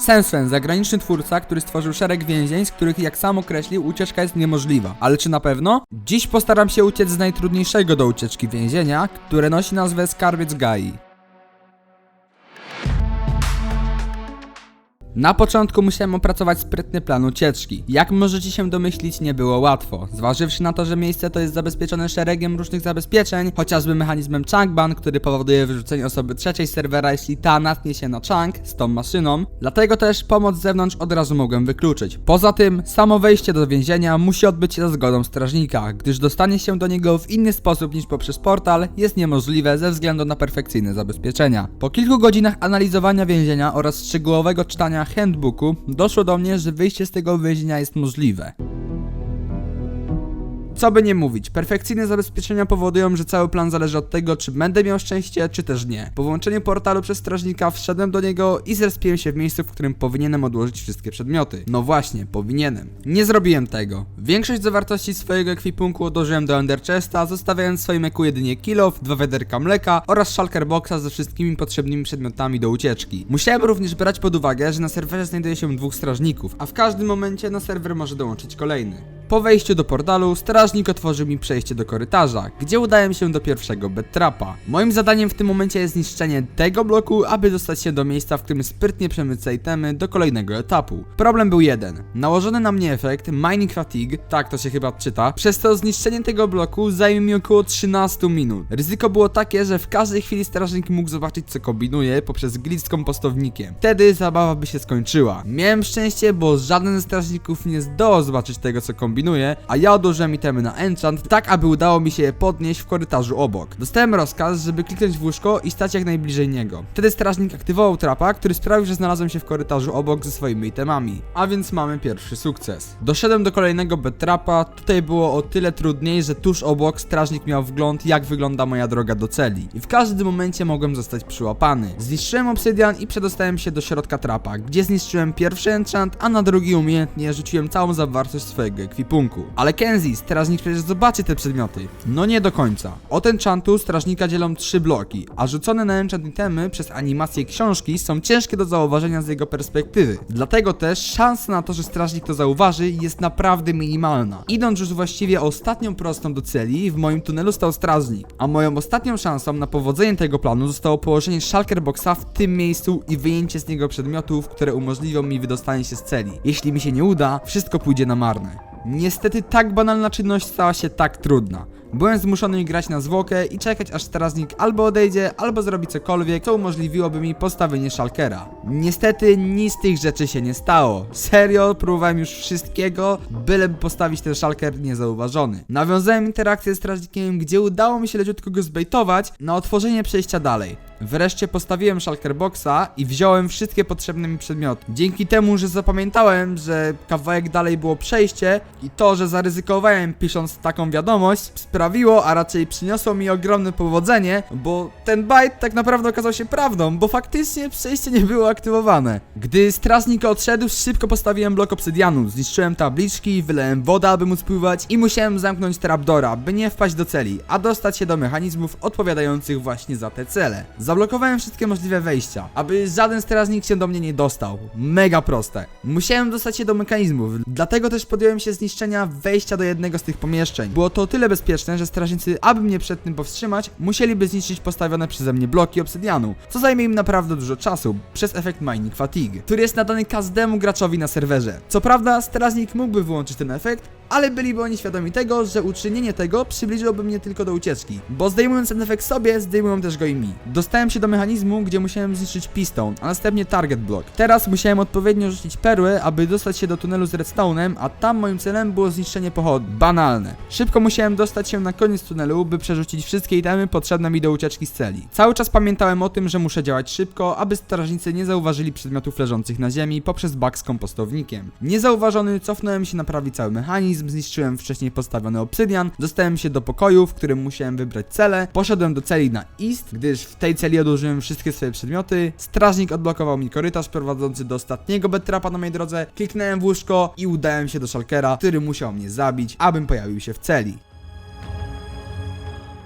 Senswen, zagraniczny twórca, który stworzył szereg więzień, z których jak sam określił, ucieczka jest niemożliwa. Ale czy na pewno? Dziś postaram się uciec z najtrudniejszego do ucieczki więzienia, które nosi nazwę Skarbiec Gai. Na początku musiałem opracować sprytny plan ucieczki. Jak możecie się domyślić, nie było łatwo. Zważywszy na to, że miejsce to jest zabezpieczone szeregiem różnych zabezpieczeń, chociażby mechanizmem Chunkban, który powoduje wyrzucenie osoby trzeciej z serwera, jeśli ta natknie się na Chunk z tą maszyną. Dlatego też pomoc z zewnątrz od razu mogłem wykluczyć. Poza tym, samo wejście do więzienia musi odbyć się za zgodą strażnika, gdyż dostanie się do niego w inny sposób niż poprzez portal jest niemożliwe ze względu na perfekcyjne zabezpieczenia. Po kilku godzinach analizowania więzienia oraz szczegółowego czytania handbooku doszło do mnie, że wyjście z tego więzienia jest możliwe. Co by nie mówić, perfekcyjne zabezpieczenia powodują, że cały plan zależy od tego, czy będę miał szczęście, czy też nie. Po włączeniu portalu przez strażnika wszedłem do niego i zrespiłem się w miejscu, w którym powinienem odłożyć wszystkie przedmioty. No właśnie, powinienem. Nie zrobiłem tego. Większość zawartości swojego ekwipunku odłożyłem do Ender Chesta, zostawiając w swoim eku jedynie kilof, dwa wiaderka mleka oraz shulker boxa ze wszystkimi potrzebnymi przedmiotami do ucieczki. Musiałem również brać pod uwagę, że na serwerze znajduje się dwóch strażników, a w każdym momencie na serwer może dołączyć kolejny. Po wejściu do portalu, strażnik otworzył mi przejście do korytarza, gdzie udałem się do pierwszego bedtrapa. Moim zadaniem w tym momencie jest zniszczenie tego bloku, aby dostać się do miejsca, w którym sprytnie przemycę itemy do kolejnego etapu. Problem był jeden. Nałożony na mnie efekt Mining Fatigue, tak to się chyba czyta, przez to zniszczenie tego bloku zajmie mi około 13 minut. Ryzyko było takie, że w każdej chwili strażnik mógł zobaczyć co kombinuję poprzez glitch z kompostownikiem. Wtedy zabawa by się skończyła. Miałem szczęście, bo żaden ze strażników nie zdołał zobaczyć tego co kombinuje, a ja odłożyłem itemy na enchant, tak aby udało mi się je podnieść w korytarzu obok. Dostałem rozkaz, żeby kliknąć w łóżko i stać jak najbliżej niego. Wtedy strażnik aktywował trapa, który sprawił, że znalazłem się w korytarzu obok ze swoimi itemami. A więc mamy pierwszy sukces. Doszedłem do kolejnego bedtrapa, tutaj było o tyle trudniej, że tuż obok strażnik miał wgląd jak wygląda moja droga do celi. I w każdym momencie mogłem zostać przyłapany. Zniszczyłem obsydian i przedostałem się do środka trapa, gdzie zniszczyłem pierwszy enchant, a na drugi umiejętnie rzuciłem całą zawartość swojego ekwipunku. Ale Kenzie, strażnik przecież zobaczy te przedmioty. No nie do końca. Od enchantu strażnika dzielą trzy bloki, a rzucone na enchant itemy przez animację książki są ciężkie do zauważenia z jego perspektywy. Dlatego też szansa na to, że strażnik to zauważy jest naprawdę minimalna. Idąc już właściwie ostatnią prostą do celi, w moim tunelu stał strażnik, a moją ostatnią szansą na powodzenie tego planu zostało położenie shulker boxa w tym miejscu i wyjęcie z niego przedmiotów, które umożliwią mi wydostanie się z celi. Jeśli mi się nie uda, wszystko pójdzie na marne. Niestety tak banalna czynność stała się tak trudna. Byłem zmuszony grać na zwłokę i czekać aż strażnik albo odejdzie, albo zrobi cokolwiek, co umożliwiłoby mi postawienie szalkera. Niestety nic z tych rzeczy się nie stało. Serio, próbowałem już wszystkiego, byleby postawić ten szalker niezauważony. Nawiązałem interakcję z strażnikiem, gdzie udało mi się leciutko go zbejtować na otworzenie przejścia dalej. Wreszcie postawiłem shulker boxa i wziąłem wszystkie potrzebne mi przedmioty. Dzięki temu, że zapamiętałem, że kawałek dalej było przejście i to, że zaryzykowałem pisząc taką wiadomość, sprawiło, a raczej przyniosło mi ogromne powodzenie, bo ten bajt tak naprawdę okazał się prawdą, bo faktycznie przejście nie było aktywowane. Gdy strażnik odszedł, szybko postawiłem blok obsydianu, zniszczyłem tabliczki, wylałem wodę, aby móc pływać i musiałem zamknąć trapdora, by nie wpaść do celi, a dostać się do mechanizmów odpowiadających właśnie za te cele. Zablokowałem wszystkie możliwe wejścia, aby żaden strażnik się do mnie nie dostał. Mega proste. Musiałem dostać się do mechanizmów, dlatego też podjąłem się zniszczenia wejścia do jednego z tych pomieszczeń. Było to tyle bezpieczne, że strażnicy, aby mnie przed tym powstrzymać, musieliby zniszczyć postawione przeze mnie bloki obsydianu, co zajmie im naprawdę dużo czasu, przez efekt Mining Fatigue, który jest nadany każdemu graczowi na serwerze. Co prawda, strażnik mógłby wyłączyć ten efekt, ale byliby oni świadomi tego, że uczynienie tego przybliżyłoby mnie tylko do ucieczki, bo zdejmując ten efekt sobie, zdejmują też go i mi. Dostałem się do mechanizmu, gdzie musiałem zniszczyć piston, a następnie target block. Teraz musiałem odpowiednio rzucić perły, aby dostać się do tunelu z redstone'em, a tam moim celem było zniszczenie pochodni. Banalne. Szybko musiałem dostać się na koniec tunelu, by przerzucić wszystkie itemy potrzebne mi do ucieczki z celi. Cały czas pamiętałem o tym, że muszę działać szybko, aby strażnicy nie zauważyli przedmiotów leżących na ziemi poprzez bak z kompostownikiem. Niezauważony cofnąłem się naprawić cały mechanizm, zniszczyłem wcześniej postawiony obsydian, dostałem się do pokoju, w którym musiałem wybrać cele, poszedłem do celi na east, gdyż w tej celi odłożyłem wszystkie swoje przedmioty, strażnik odblokował mi korytarz prowadzący do ostatniego bedtrapa na mojej drodze, kliknąłem w łóżko i udałem się do szalkera, który musiał mnie zabić, abym pojawił się w celi.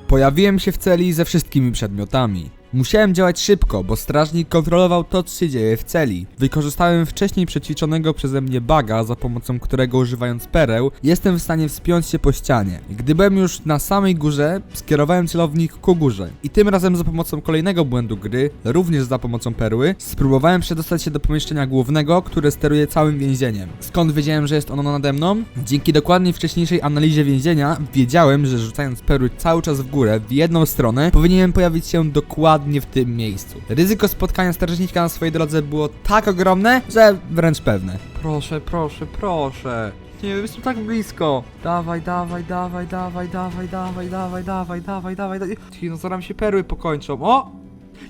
Pojawiłem się w celi ze wszystkimi przedmiotami. Musiałem działać szybko, bo strażnik kontrolował to, co się dzieje w celi. Wykorzystałem wcześniej przećwiczonego przeze mnie baga, za pomocą którego używając pereł, jestem w stanie wspiąć się po ścianie. Gdy byłem już na samej górze, skierowałem celownik ku górze. I tym razem za pomocą kolejnego błędu gry, również za pomocą perły, spróbowałem przedostać się do pomieszczenia głównego, które steruje całym więzieniem. Skąd wiedziałem, że jest ono nade mną? Dzięki dokładniej wcześniejszej analizie więzienia, wiedziałem, że rzucając perły cały czas w górę, w jedną stronę, powinienem pojawić się dokładnie w tym miejscu. Ryzyko spotkania strażnika na swojej drodze było tak ogromne, że wręcz pewne. Proszę, proszę, proszę. Nie, jestem tak blisko. Dawaj, dawaj, dawaj, dawaj, dawaj, dawaj, dawaj, dawaj, dawaj, dawaj, dawaj. No zaraz mi się perły pokończą. O!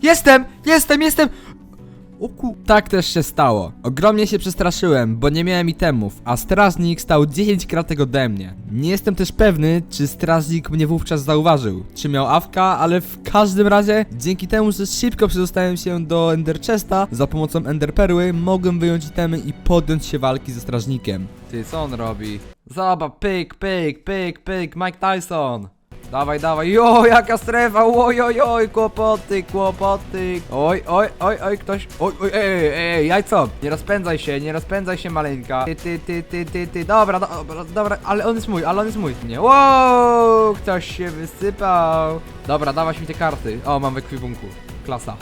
Jestem! Jestem, jestem! O ku... Tak też się stało. Ogromnie się przestraszyłem, bo nie miałem itemów, a strażnik stał 10 kratek ode mnie. Nie jestem też pewny, czy strażnik mnie wówczas zauważył, czy miał awka, ale w każdym razie, dzięki temu, że szybko przedostałem się do Ender Chesta, za pomocą Ender Perły mogłem wyjąć itemy i podjąć się walki ze strażnikiem. Ty, co on robi? Zobacz, pyk, pyk, pyk, pyk, Mike Tyson. Dawaj, dawaj, jo, jaka strefa, oj, oj, oj, kłopoty, kłopoty. Oj, oj, oj, oj, ktoś, oj, oj, ej, ej, ej, jajco, nie rozpędzaj się, nie rozpędzaj się, maleńka. Ty, ty, ty, ty, ty, ty, dobra, dobra, dobra, ale on jest mój, ale on jest mój. Nie, wow, ktoś się wysypał. Dobra, dawać mi te karty. O, mam w ekwipunku, klasa.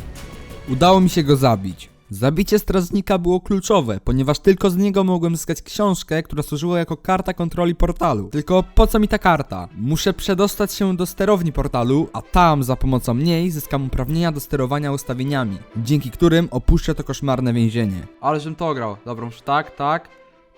Udało mi się go zabić. Zabicie strażnika było kluczowe, ponieważ tylko z niego mogłem zyskać książkę, która służyła jako karta kontroli portalu. Tylko po co mi ta karta? Muszę przedostać się do sterowni portalu, a tam za pomocą niej zyskam uprawnienia do sterowania ustawieniami, dzięki którym opuszczę to koszmarne więzienie. Ale żebym to grał. Dobra, muszę tak, tak,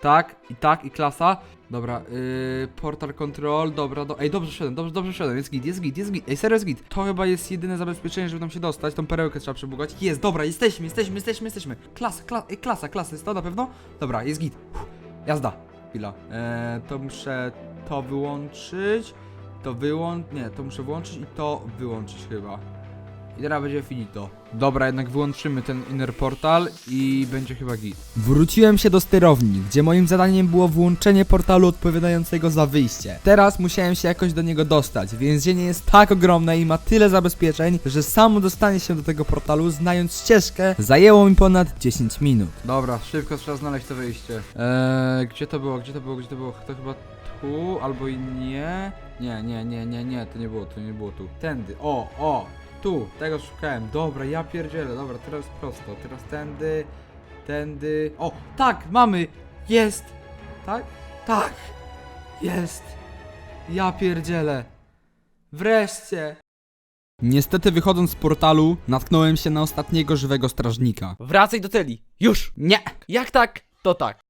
tak i tak i klasa. Dobra, yy, portal control, dobra, do, ej, dobrze szedłem, dobrze, dobrze szedłem, jest git, jest git, jest git, ej, serio jest git. To chyba jest jedyne zabezpieczenie, żeby tam się dostać, tą perełkę trzeba przebugać. Jest, dobra, jesteśmy, jesteśmy, jesteśmy, jesteśmy. Klasa, klasa, ej, klasa, klasa, jest to na pewno? Dobra, jest git. Uff, jazda, chwila. Eee, to muszę to wyłączyć, to wyłączyć, nie, to muszę włączyć i to wyłączyć chyba. I teraz będzie finito. Dobra, jednak wyłączymy ten inner portal i będzie chyba git. Wróciłem się do sterowni, gdzie moim zadaniem było włączenie portalu odpowiadającego za wyjście. Teraz musiałem się jakoś do niego dostać. Więzienie jest tak ogromne i ma tyle zabezpieczeń, że samo dostanie się do tego portalu, znając ścieżkę, zajęło mi ponad 10 minut. Dobra, szybko trzeba znaleźć to wyjście. Eee, gdzie to było, gdzie to było, gdzie to było? To chyba tu, albo i nie. Nie, nie, nie, nie, nie, to nie było, to nie było tu. Tędy, o, o, tu, tego szukałem. Dobra, ja pierdzielę, dobra, teraz prosto. Teraz tędy, tędy. O, tak, mamy! Jest! Tak? Tak! Jest! Ja pierdzielę! Wreszcie! Niestety wychodząc z portalu, natknąłem się na ostatniego żywego strażnika. Wracaj do celi. Już! Nie! Jak tak, to tak.